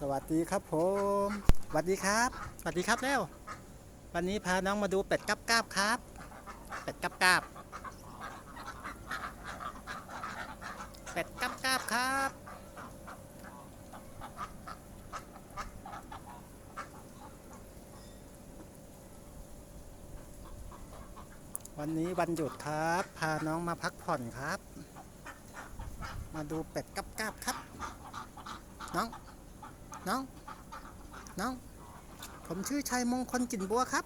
สวัสดีครับผมสวัสดีครับ สวัสดีครับเร็ววันนี้พาน้องมาดูเป็ดกับกาบครับ เป็ดกับกาบ เป็ดกับกาบครับวันนี้วันหยุดครับ พาน้องมาพักผ่อนครับ มาดูเป็ดกับกาบครับ น้อง น้อง น้อง ผมชื่อชัยมงคลกลิ่นบัวครับ